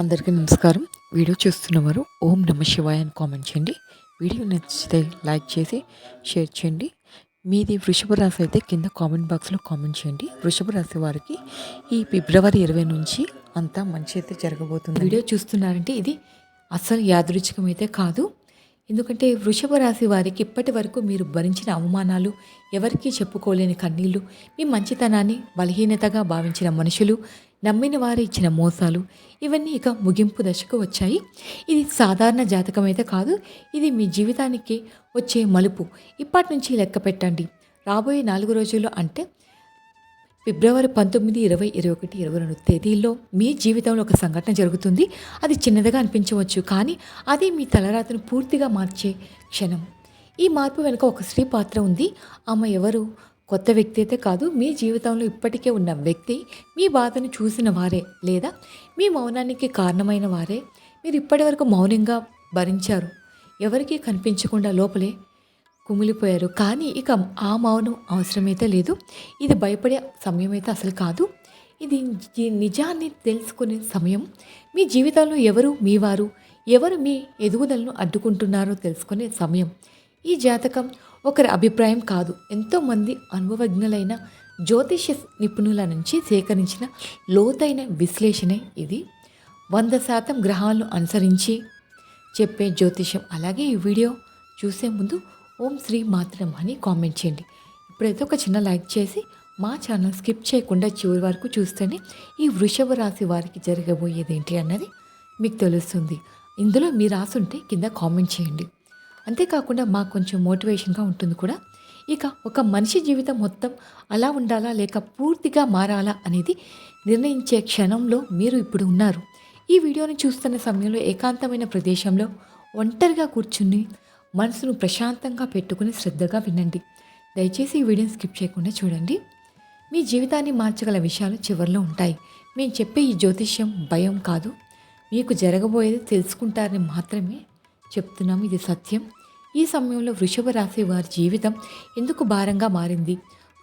అందరికీ నమస్కారం. వీడియో చూస్తున్నవారు ఓం నమ శివాయ అని కామెంట్ చేయండి. వీడియో నచ్చితే లైక్ చేసి షేర్ చేయండి. మీది వృషభ రాశి అయితే కింద కామెంట్ బాక్స్లో కామెంట్ చేయండి. వృషభ రాశి వారికి ఈ ఫిబ్రవరి ఇరవై నుంచి అంతా మంచి అయితే జరగబోతుంది వీడియో చూస్తున్నారంటే ఇది అస్సలు యాదృచ్ఛికమైతే కాదు. ఎందుకంటే వృషభ రాశి వారికి ఇప్పటి వరకు మీరు భరించిన అవమానాలు ఎవరికీ చెప్పుకోలేని కన్నీళ్ళు మీ మంచితనాన్ని బలహీనతగా భావించిన మనుషులు నమ్మిన వారు ఇచ్చిన మోసాలు ఇవన్నీ ఇక ముగింపు దశకు వచ్చాయి. ఇది సాధారణ జాతకం అయితే కాదు ఇది మీ జీవితానికి వచ్చే మలుపు. ఇప్పటి నుంచి లెక్క పెట్టండి. రాబోయే నాలుగు రోజుల్లో అంటే ఫిబ్రవరి పంతొమ్మిది ఇరవై ఇరవై ఒకటి ఇరవై రెండు తేదీల్లో మీ జీవితంలో ఒక సంఘటన జరుగుతుంది. అది చిన్నదిగా అనిపించవచ్చు కానీ అది మీ తలరాతను పూర్తిగా మార్చే క్షణం. ఈ మార్పు వెనుక ఒక స్త్రీ పాత్ర ఉంది. ఆమె ఎవరు? కొత్త వ్యక్తి అయితే కాదు. మీ జీవితంలో ఇప్పటికే ఉన్న వ్యక్తి మీ బాధను చూసిన వారే లేదా మీ మౌనానికి కారణమైన వారే? మీరు ఇప్పటివరకు మౌనంగా భరించారు. ఎవరికీ కనిపించకుండా లోపలే కుమిలిపోయారు. కానీ ఇక ఆ మౌనం అవసరమైతే లేదు. ఇది భయపడే సమయం అయితే అసలు కాదు. ఇది నిజాన్ని తెలుసుకునే సమయం. మీ జీవితంలో ఎవరు మీ వారు ఎవరు మీ ఎదుగుదలను అడ్డుకుంటున్నారో తెలుసుకునే సమయం. ఈ జాతకం ఒకరి అభిప్రాయం కాదు. ఎంతోమంది అనుభవజ్ఞులైన జ్యోతిష నిపుణుల నుంచి సేకరించిన లోతైన విశ్లేషణే ఇది. వంద శాతం గ్రహాలను అనుసరించి చెప్పే జ్యోతిషం. అలాగే ఈ వీడియో చూసే ముందు ఓం శ్రీ మాత్రం అని కామెంట్ చేయండి. ఇప్పుడైతే ఒక చిన్న లైక్ చేసి మా ఛానల్ స్కిప్ చేయకుండా చివరి వరకు చూస్తేనే ఈ వృషభ రాశి వారికి జరగబోయేది ఏంటి అన్నది మీకు తెలుస్తుంది. ఇందులో మీ రాసి ఉంటే కింద కామెంట్ చేయండి. అంతేకాకుండా మాకు కొంచెం మోటివేషన్గా ఉంటుంది కూడా. ఇక ఒక మనిషి జీవితం మొత్తం అలా ఉండాలా లేక పూర్తిగా మారాలా అనేది నిర్ణయించే క్షణంలో మీరు ఇప్పుడు ఉన్నారు. ఈ వీడియోని చూస్తున్న సమయంలో ఏకాంతమైన ప్రదేశంలో ఒంటరిగా కూర్చుని మనసును ప్రశాంతంగా పెట్టుకుని శ్రద్ధగా వినండి. దయచేసి ఈ వీడియోని స్కిప్ చేయకుండా చూడండి. మీ జీవితాన్ని మార్చగల విషయాలు చివరిలో ఉంటాయి. మేము చెప్పే ఈ జ్యోతిష్యం భయం కాదు. మీకు జరగబోయేది తెలుసుకుంటారని మాత్రమే చెప్తున్నాం. ఇది సత్యం. ఈ సమయంలో వృషభ రాశి వారి జీవితం ఎందుకు భారంగా మారింది?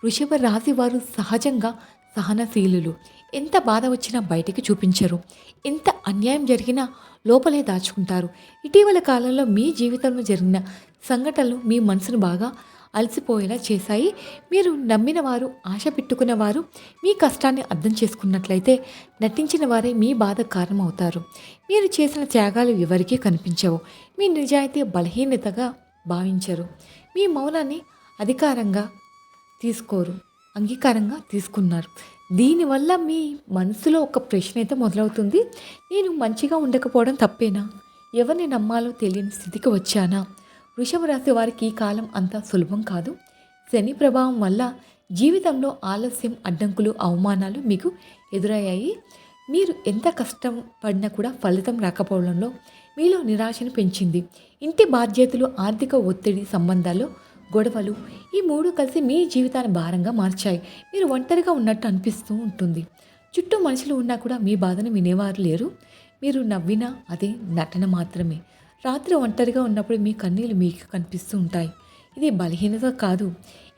వృషభ రాశి వారు సహజంగా సహనశీలులు ఎంత బాధ వచ్చినా బయటికి చూపించరు. ఎంత అన్యాయం జరిగినా లోపలే దాచుకుంటారు. ఇటీవల కాలంలో మీ జీవితంలో జరిగిన సంఘటనలు మీ మనసును బాగా అలసిపోయేలా చేశాయి. మీరు నమ్మిన వారు ఆశ పెట్టుకున్న వారు మీ కష్టాన్ని అర్థం చేసుకున్నట్లయితే నటించిన వారే మీ బాధ కారణమవుతారు. మీరు చేసిన త్యాగాలు ఎవరికీ కనిపించవు. మీ నిజాయితీ బలహీనతగా భావించరు. మీ మౌనాన్ని అధికారంగా తీసుకోరు. అంగీకారంగా తీసుకున్నారు. దీనివల్ల మీ మనసులో ఒక ప్రశ్న అయితే మొదలవుతుంది. నేను మంచిగా ఉండకపోవడం తప్పేనా? ఎవరిని నమ్మాలో తెలియని స్థితికి వచ్చానా? వృషభ రాశి వారికి ఈ కాలం అంత సులభం కాదు. శని ప్రభావం వల్ల జీవితంలో ఆలస్యం అడ్డంకులు అవమానాలు మీకు ఎదురయ్యాయి. మీరు ఎంత కష్టం పడినా కూడా ఫలితం రాకపోవడంలో మీలో నిరాశను పెంచింది. ఇంటి బాధ్యతలు ఆర్థిక ఒత్తిడి సంబంధాల్లో గొడవలు ఈ మూడు కలిసి మీ జీవితాన్ని భారంగా మార్చాయి. మీరు ఒంటరిగా ఉన్నట్టు అనిపిస్తూ ఉంటుంది. చుట్టూ మనుషులు ఉన్నా కూడా మీ బాధను వినేవారు లేరు. మీరు నవ్వినా అది నటన మాత్రమే. రాత్రి ఒంటరిగా ఉన్నప్పుడు మీ కన్నీళ్ళు మీకు కనిపిస్తూ ఉంటాయి. ఇది బలహీనత కాదు.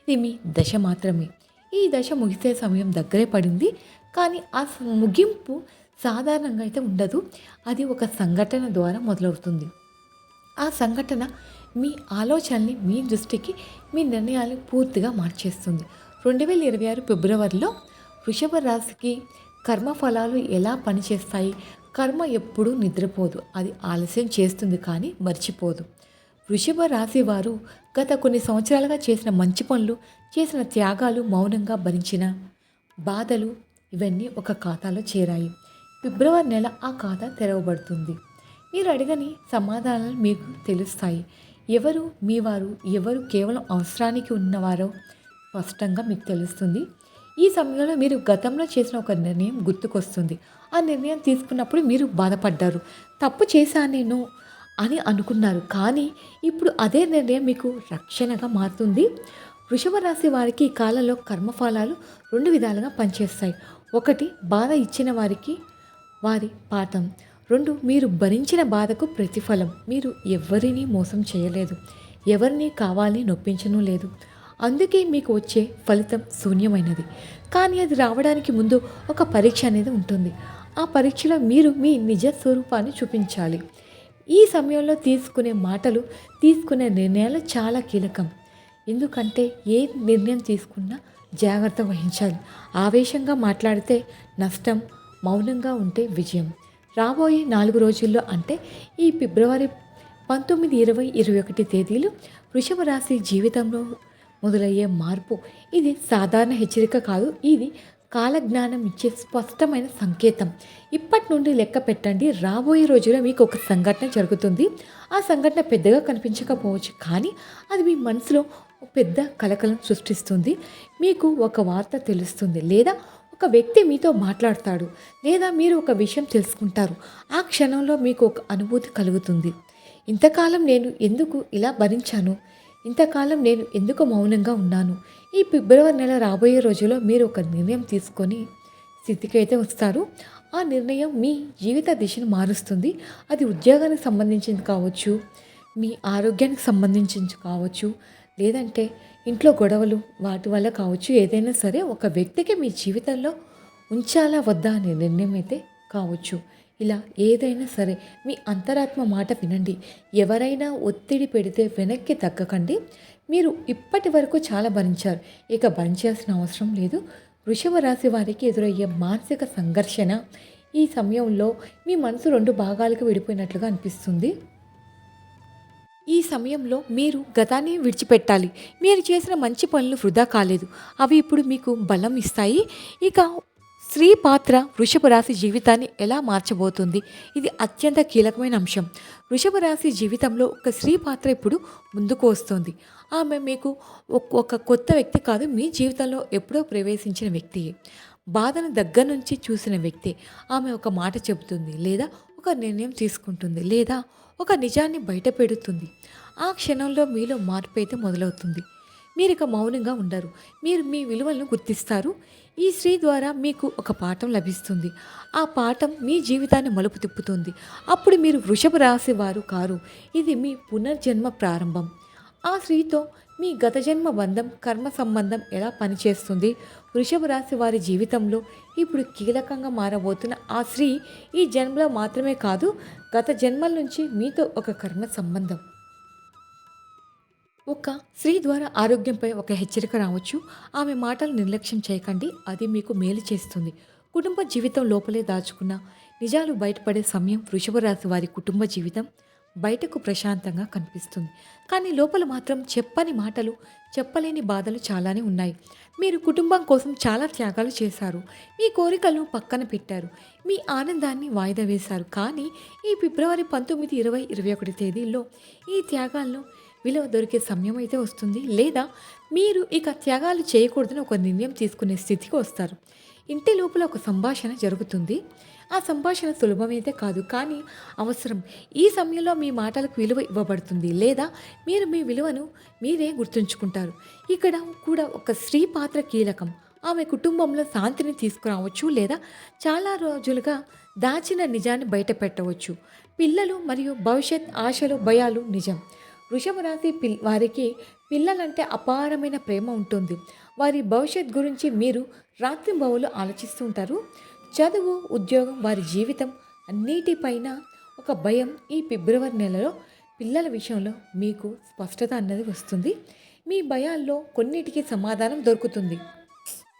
ఇది మీ దశ మాత్రమే. ఈ దశ ముగిసే సమయం దగ్గరే పడింది. కానీ ఆ ముగింపు సాధారణంగా అయితే ఉండదు. అది ఒక సంఘటన ద్వారా మొదలవుతుంది. ఆ సంఘటన మీ ఆలోచనల్ని మీ దృష్టికి మీ నిర్ణయాలు పూర్తిగా మార్చేస్తుంది. రెండు వేల ఇరవై ఆరు ఫిబ్రవరిలో వృషభ రాశికి కర్మఫలాలు ఎలా పనిచేస్తాయి? కర్మ ఎప్పుడూ నిద్రపోదు. అది ఆలస్యం చేస్తుంది కానీ మర్చిపోదు. వృషభ రాశి వారు గత కొన్ని సంవత్సరాలుగా చేసిన మంచి పనులు చేసిన త్యాగాలు మౌనంగా భరించిన బాధలు ఇవన్నీ ఒక ఖాతాలో చేరాయి. ఫిబ్రవరి నెల ఆ ఖాతా తెరవబడుతుంది. మీరు అడగని సమాధానాలు మీకు తెలుస్తాయి. ఎవరు మీ వారు ఎవరు కేవలం అవసరానికి ఉన్నవారో స్పష్టంగా మీకు తెలుస్తుంది. ఈ సమయంలో మీరు గతంలో చేసిన ఒక నిర్ణయం గుర్తుకొస్తుంది. ఆ నిర్ణయం తీసుకున్నప్పుడు మీరు బాధపడ్డారు. తప్పు చేశా నేను అని అనుకున్నారు. కానీ ఇప్పుడు అదే నిర్ణయం మీకు రక్షణగా మారుతుంది. వృషభ రాశి వారికి ఈ కాలంలో కర్మఫలాలు రెండు విధాలుగా పనిచేస్తాయి. ఒకటి బాధ ఇచ్చిన వారికి వారి పాఠం. రెండు మీరు భరించిన బాధకు ప్రతిఫలం. మీరు ఎవరిని మోసం చేయలేదు. ఎవరిని కావాలని నొప్పించను లేదు. అందుకే మీకు వచ్చే ఫలితం శూన్యమైనది. కానీ అది రావడానికి ముందు ఒక పరీక్ష అనేది ఉంటుంది. ఆ పరీక్షలో మీరు మీ నిజ స్వరూపాన్ని చూపించాలి. ఈ సమయంలో తీసుకునే మాటలు తీసుకునే నిర్ణయాలు చాలా కీలకం. ఎందుకంటే ఏ నిర్ణయం తీసుకున్నా జాగ్రత్త వహించాలి. ఆవేశంగా మాట్లాడితే నష్టం మౌనంగా ఉంటే విజయం. రాబోయే నాలుగు రోజుల్లో అంటే ఈ ఫిబ్రవరి పంతొమ్మిది ఇరవై ఇరవై ఒకటి తేదీలు వృషభ రాశి జీవితంలో మొదలయ్యే మార్పు. ఇది సాధారణ హెచ్చరిక కాదు ఇది కాలజ్ఞానం ఇచ్చే స్పష్టమైన సంకేతం. ఇప్పటి నుండి లెక్క పెట్టండి రాబోయే రోజుల్లో మీకు ఒక సంఘటన జరుగుతుంది. ఆ సంఘటన పెద్దగా కనిపించకపోవచ్చు కానీ అది మీ మనసులో ఒక పెద్ద కలకలం సృష్టిస్తుంది. మీకు ఒక వార్త తెలుస్తుంది లేదా ఒక వ్యక్తి మీతో మాట్లాడతాడు లేదా మీరు ఒక విషయం తెలుసుకుంటారు. ఆ క్షణంలో మీకు ఒక అనుభూతి కలుగుతుంది. ఇంతకాలం నేను ఎందుకు ఇలా భరించాను? ఇంతకాలం నేను ఎందుకు మౌనంగా ఉన్నాను? ఈ ఫిబ్రవరి నెల రాబోయే రోజుల్లో మీరు ఒక నిర్ణయం తీసుకొని స్థితికి అయితే వస్తారు. ఆ నిర్ణయం మీ జీవిత దిశను మారుస్తుంది. అది ఉద్యోగానికి సంబంధించింది కావచ్చు మీ ఆరోగ్యానికి సంబంధించింది కావచ్చు లేదంటే ఇంట్లో గొడవలు వాటి వల్ల కావచ్చు. ఏదైనా సరే ఒక వ్యక్తికి మీ జీవితంలో ఉంచాలా వద్దా అనే నిర్ణయం అయితే కావచ్చు. ఇలా ఏదైనా సరే మీ అంతరాత్మ మాట వినండి. ఎవరైనా ఒత్తిడి పెడితే వెనక్కి తగ్గకండి. మీరు ఇప్పటి వరకు చాలా భరించారు. ఇక భరించాల్సిన అవసరం లేదు. వృషభ రాశి వారికి ఎదురయ్యే మానసిక సంఘర్షణ ఈ సమయంలో మీ మనసు రెండు భాగాలకు విడిపోయినట్లుగా అనిపిస్తుంది. ఈ సమయంలో మీరు గతాన్ని విడిచిపెట్టాలి. మీరు చేసిన మంచి పనులు వృధా కాలేదు. అవి ఇప్పుడు మీకు బలం ఇస్తాయి. ఇక స్త్రీ పాత్ర వృషభ రాశి జీవితాన్ని ఎలా మార్చబోతుంది? ఇది అత్యంత కీలకమైన అంశం. వృషభ రాశి జీవితంలో ఒక స్త్రీ పాత్ర ఇప్పుడు ముందుకు వస్తుంది. ఆమె మీకు ఒక- ఒక కొత్త వ్యక్తి కాదు. మీ జీవితంలో ఎప్పుడో ప్రవేశించిన వ్యక్తి. బాధను దగ్గర నుంచి చూసిన వ్యక్తి. ఆమె ఒక మాట చెబుతుంది లేదా ఒక నిర్ణయం తీసుకుంటుంది లేదా ఒక నిజాన్ని బయటపెడుతుంది ఆ క్షణంలో మీలో మార్పు అయితే మొదలవుతుంది. మీరు ఇక మౌనంగా ఉండరు. మీరు మీ విలువలను గుర్తిస్తారు. ఈ స్త్రీ ద్వారా మీకు ఒక పాఠం లభిస్తుంది. ఆ పాఠం మీ జీవితాన్ని మలుపు తిప్పుతుంది. అప్పుడు మీరు వృషభ రాశి వారు కారు. ఇది మీ పునర్జన్మ ప్రారంభం. ఆ స్త్రీతో మీ గత జన్మ బంధం కర్మ సంబంధం ఎలా పనిచేస్తుంది? వృషభ రాశి వారి జీవితంలో ఇప్పుడు కీలకంగా మారబోతున్న ఆ స్త్రీ ఈ జన్మలో మాత్రమే కాదు గత జన్మల నుంచి మీతో ఒక కర్మ సంబంధం. ఒక స్త్రీ ద్వారా ఆరోగ్యంపై ఒక హెచ్చరిక రావచ్చు. ఆమె మాటలు నిర్లక్ష్యం చేయకండి. అది మీకు మేలు చేస్తుంది. కుటుంబ జీవితం లోపలే దాచుకున్న నిజాలు బయటపడే సమయం వృషభ రాశి వారి కుటుంబ జీవితం. బయటకు ప్రశాంతంగా కనిపిస్తుంది. కానీ లోపల మాత్రం చెప్పని మాటలు చెప్పలేని బాధలు చాలానే ఉన్నాయి. మీరు కుటుంబం కోసం చాలా త్యాగాలు చేశారు. మీ కోరికలను పక్కన పెట్టారు. మీ ఆనందాన్ని వాయిదా వేశారు. కానీ ఈ ఫిబ్రవరి పంతొమ్మిది ఇరవై ఇరవై ఒకటి తేదీల్లో ఈ త్యాగాలను విలువ దొరికే సమయం అయితే వస్తుంది. లేదా మీరు ఇక త్యాగాలు చేయకూడదని ఒక నిర్ణయం తీసుకునే స్థితికి వస్తారు. ఇంటి లోపల ఒక సంభాషణ జరుగుతుంది. ఆ సంభాషణ సులభమైతే కాదు. కానీ అవసరం. ఈ సమయంలో మీ మాటలకు విలువ ఇవ్వబడుతుంది. లేదా మీరు మీ విలువను మీరే గుర్తుంచుకుంటారు. ఇక్కడ కూడా ఒక స్త్రీ పాత్ర కీలకం. ఆమె కుటుంబంలో శాంతిని తీసుకురావచ్చు లేదా చాలా రోజులుగా దాచిన నిజాన్ని బయట పెట్టవచ్చు పిల్లలు మరియు భవిష్యత్ ఆశలు భయాలు నిజం. వృషభ రాశి పిల్ వారికి పిల్లలంటే అపారమైన ప్రేమ ఉంటుంది. వారి భవిష్యత్ గురించి మీరు రాత్రి బవులు ఆలోచిస్తుంటారు. చదువు ఉద్యోగం వారి జీవితం అన్నిటిపైన ఒక భయం ఈ ఫిబ్రవరి నెలలో పిల్లల విషయంలో మీకు స్పష్టత అన్నది వస్తుంది. మీ భయాల్లో కొన్నిటికి సమాధానం దొరుకుతుంది.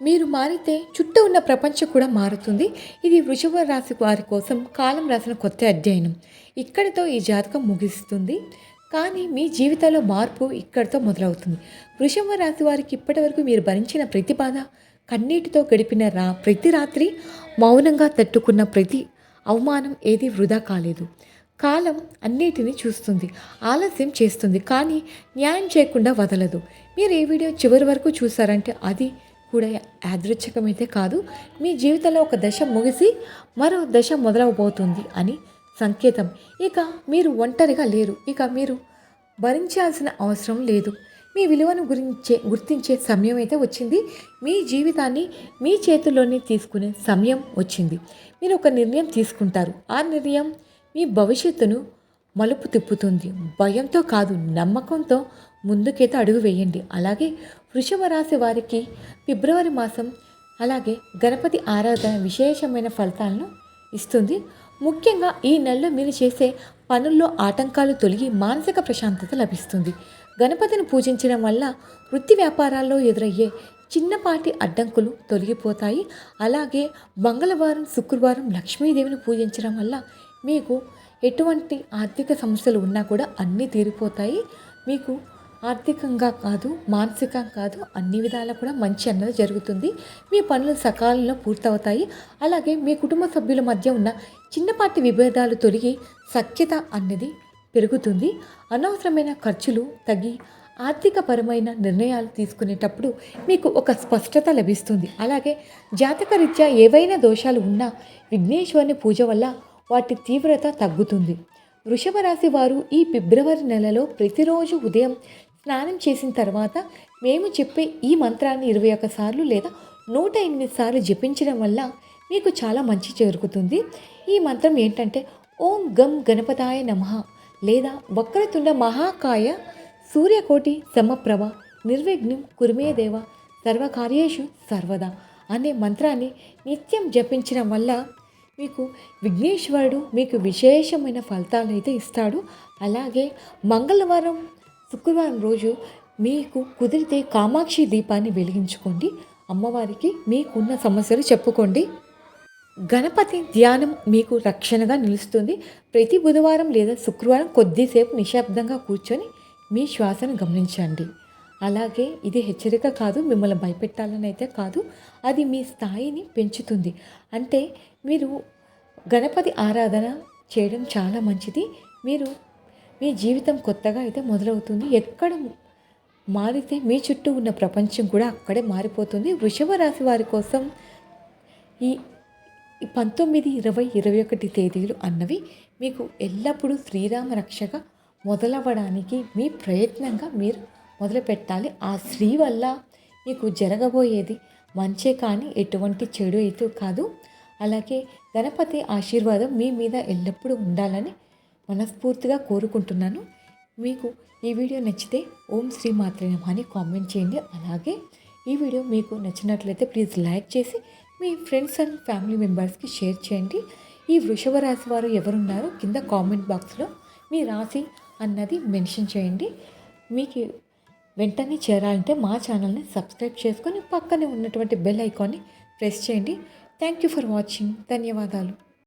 మీరు మారితే చుట్టూ ఉన్న ప్రపంచం కూడా మారుతుంది. ఇది వృషభ రాశి వారి కోసం కాలం రాసిన కొత్త అధ్యయనం. ఇక్కడితో ఈ జాతకం ముగిస్తుంది. కానీ మీ జీవితంలో మార్పు ఇక్కడితో మొదలవుతుంది. వృషభ రాశి వారికి ఇప్పటివరకు మీరు భరించిన ప్రతిపాద కన్నీటితో గడిపిన రా ప్రతి రాత్రి మౌనంగా తట్టుకున్న ప్రతి అవమానం ఏది వృధా కాలేదు. కాలం అన్నిటినీ చూస్తుంది ఆలస్యం చేస్తుంది కానీ న్యాయం చేయకుండా వదలదు. మీరు ఏ వీడియో చివరి వరకు చూసారంటే అది కూడా యాదృచ్ఛకమైతే కాదు. మీ జీవితంలో ఒక దశ ముగిసి మరో దశ మొదలవబోతుంది అని సంకేతం. ఇక మీరు ఒంటరిగా లేరు. ఇక మీరు భరించాల్సిన అవసరం లేదు. మీ విలువను గురించే గుర్తించే సమయం అయితే వచ్చింది. మీ జీవితాన్ని మీ చేతుల్లోనే తీసుకునే సమయం వచ్చింది. మీరు ఒక నిర్ణయం తీసుకుంటారు. ఆ నిర్ణయం మీ భవిష్యత్తును మలుపు తిప్పుతుంది. భయంతో కాదు నమ్మకంతో ముందుకైతే అడుగు వేయండి. అలాగే వృషభ రాశి వారికి ఫిబ్రవరి మాసం అలాగే గణపతి ఆరాధన విశేషమైన ఫలితాలను ఇస్తుంది. ముఖ్యంగా ఈ నెలలో మీరు చేసే పనుల్లో ఆటంకాలు తొలగి మానసిక ప్రశాంతత లభిస్తుంది. గణపతిని పూజించడం వల్ల వృత్తి వ్యాపారాల్లో ఎదురయ్యే చిన్నపాటి అడ్డంకులు తొలగిపోతాయి. అలాగే మంగళవారం శుక్రవారం లక్ష్మీదేవిని పూజించడం వల్ల మీకు ఎటువంటి ఆర్థిక సమస్యలు ఉన్నా కూడా అన్నీ తీరిపోతాయి. మీకు ఆర్థికంగా కాదు మానసికంగా కాదు అన్ని విధాలా కూడా మంచి అన్నది జరుగుతుంది. మీ పనులు సకాలంలో పూర్తవుతాయి. అలాగే మీ కుటుంబ సభ్యుల మధ్య ఉన్న చిన్నపాటి విభేదాలు తొలగి సఖ్యత అన్నది పెరుగుతుంది. అనవసరమైన ఖర్చులు తగ్గి ఆర్థికపరమైన నిర్ణయాలు తీసుకునేటప్పుడు మీకు ఒక స్పష్టత లభిస్తుంది. అలాగే జాతకరీత్యా ఏవైనా దోషాలు ఉన్నా విఘ్నేశ్వరుని పూజ వల్ల వాటి తీవ్రత తగ్గుతుంది. వృషభ రాశి వారు ఈ ఫిబ్రవరి నెలలో ప్రతిరోజు ఉదయం స్నానం చేసిన తర్వాత మేము చెప్పే ఈ మంత్రాన్ని ఇరవై ఒక్క సార్లు లేదా నూట ఎనిమిది సార్లు జపించడం వల్ల మీకు చాలా మంచి జరుగుతుంది. ఈ మంత్రం ఏంటంటే ఓం గం గణపతాయ నమః. లేదా వక్రతుండ మహాకాయ సూర్యకోటి సమప్రభ నిర్విఘ్నం కురుమేదేవ సర్వకార్యేషు సర్వదా అనే మంత్రాన్ని నిత్యం జపించడం వల్ల మీకు విఘ్నేశ్వరుడు మీకు విశేషమైన ఫలితాలు అయితే ఇస్తాడు. అలాగే మంగళవారం శుక్రవారం రోజు మీకు కుదిరితే కామాక్షి దీపాన్ని వెలిగించుకోండి. అమ్మవారికి మీకున్న సమస్యలు చెప్పుకోండి. గణపతి ధ్యానం మీకు రక్షణగా నిలుస్తుంది. ప్రతి బుధవారం లేదా శుక్రవారం కొద్దిసేపు నిశ్శబ్దంగా కూర్చొని మీ శ్వాసను గమనించండి. అలాగే ఇది హెచ్చరిక కాదు మిమ్మల్ని భయపెట్టాలని అయితే కాదు. అది మీ స్థాయిని పెంచుతుంది. అంటే మీరు గణపతి ఆరాధన చేయడం చాలా మంచిది. మీరు మీ జీవితం కొత్తగా అయితే మొదలవుతుంది. ఎక్కడ మారితే మీ చుట్టూ ఉన్న ప్రపంచం కూడా అక్కడే మారిపోతుంది. వృషభ రాశి వారి కోసం ఈ ఈ పంతొమ్మిది ఇరవై ఇరవై ఒకటి తేదీలు అన్నవి మీకు ఎల్లప్పుడూ శ్రీరామ రక్షగా మొదలవ్వడానికి మీ ప్రయత్నంగా మీరు మొదలు పెట్టాలి ఆ స్త్రీ వల్ల మీకు జరగబోయేది మంచే కానీ ఎటువంటి చెడు అయితే కాదు. అలాగే గణపతి ఆశీర్వాదం మీ మీద ఎల్లప్పుడూ ఉండాలని మనస్ఫూర్తిగా కోరుకుంటున్నాను. మీకు ఈ వీడియో నచ్చితే ఓం శ్రీ మాత్రమే అని కామెంట్ చేయండి. అలాగే ఈ వీడియో మీకు నచ్చినట్లయితే ప్లీజ్ లైక్ చేసి మీ ఫ్రెండ్స్ అండ్ ఫ్యామిలీ మెంబర్స్కి షేర్ చేయండి. ఈ వృషభ రాశి వారు ఎవరున్నారో కింద కామెంట్ బాక్స్లో మీ రాశి అన్నది మెన్షన్ చేయండి. మీకు వెంటనే చేరాలంటే మా ఛానల్ని సబ్స్క్రైబ్ చేసుకొని పక్కనే ఉన్నటువంటి బెల్ ఐకాన్ని ప్రెస్ చేయండి. Thank you for watching. ధన్యవాదాలు.